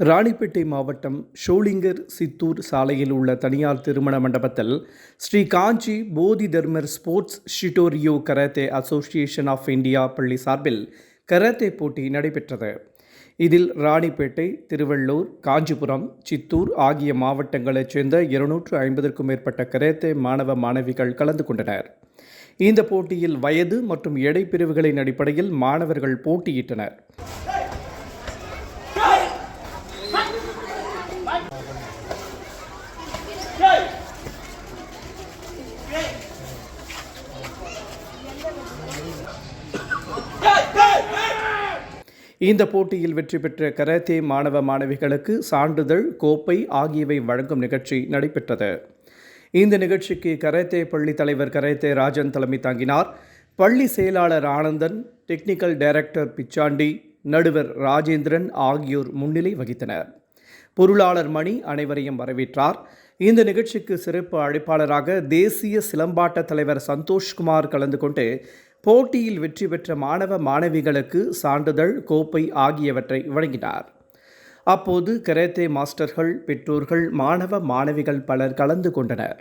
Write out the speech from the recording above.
ராணிப்பேட்டை மாவட்டம் ஷோலிங்கர் சித்தூர் சாலையில் உள்ள தனியார் திருமண மண்டபத்தில் Sri Kanchi Bodhi Dharmar sports Shitoryu karate association of India பள்ளி சார்பில் கராத்தே போட்டி நடைபெற்றது. இதில் ராணிப்பேட்டை திருவள்ளூர் காஞ்சிபுரம் சித்தூர் ஆகிய மாவட்டங்களைச் சேர்ந்த இருநூற்று ஐம்பதற்கும் மேற்பட்ட கராத்தே மாணவ மாணவிகள் கலந்து கொண்டனர். இந்த போட்டியில் வயது மற்றும் எடை பிரிவுகளின் அடிப்படையில் மாணவர்கள் போட்டியிட்டனர். இந்த போட்டியில் வெற்றி பெற்ற கராத்தே மாணவ மாணவிகளுக்கு சான்றிதழ் கோப்பை ஆகியவை வழங்கும் நிகழ்ச்சி நடைபெற்றது. இந்த நிகழ்ச்சிக்கு கராத்தே பள்ளி தலைவர் கராத்தே ராஜன் தலைமை தாங்கினார். பள்ளி செயலாளர் ஆனந்தன் டெக்னிக்கல் டைரக்டர் பிச்சாண்டி நடுவர் ராஜேந்திரன் ஆகியோர் முன்னிலை வகித்தனர். பொருளாளர் மணி அனைவரையும் வரவேற்றார். இந்த நிகழ்ச்சிக்கு சிறப்பு அழைப்பாளராக தேசிய சிலம்பாட்ட தலைவர் சந்தோஷ்குமார் கலந்து கொண்டு போட்டியில் வெற்றி பெற்ற மாணவ மாணவிகளுக்கு சான்றிதழ் கோப்பை ஆகியவற்றை வழங்கினார். அப்போது கரேத்தே மாஸ்டர்கள் பெற்றோர்கள் மாணவ மாணவிகள் பலர் கலந்து கொண்டனர்.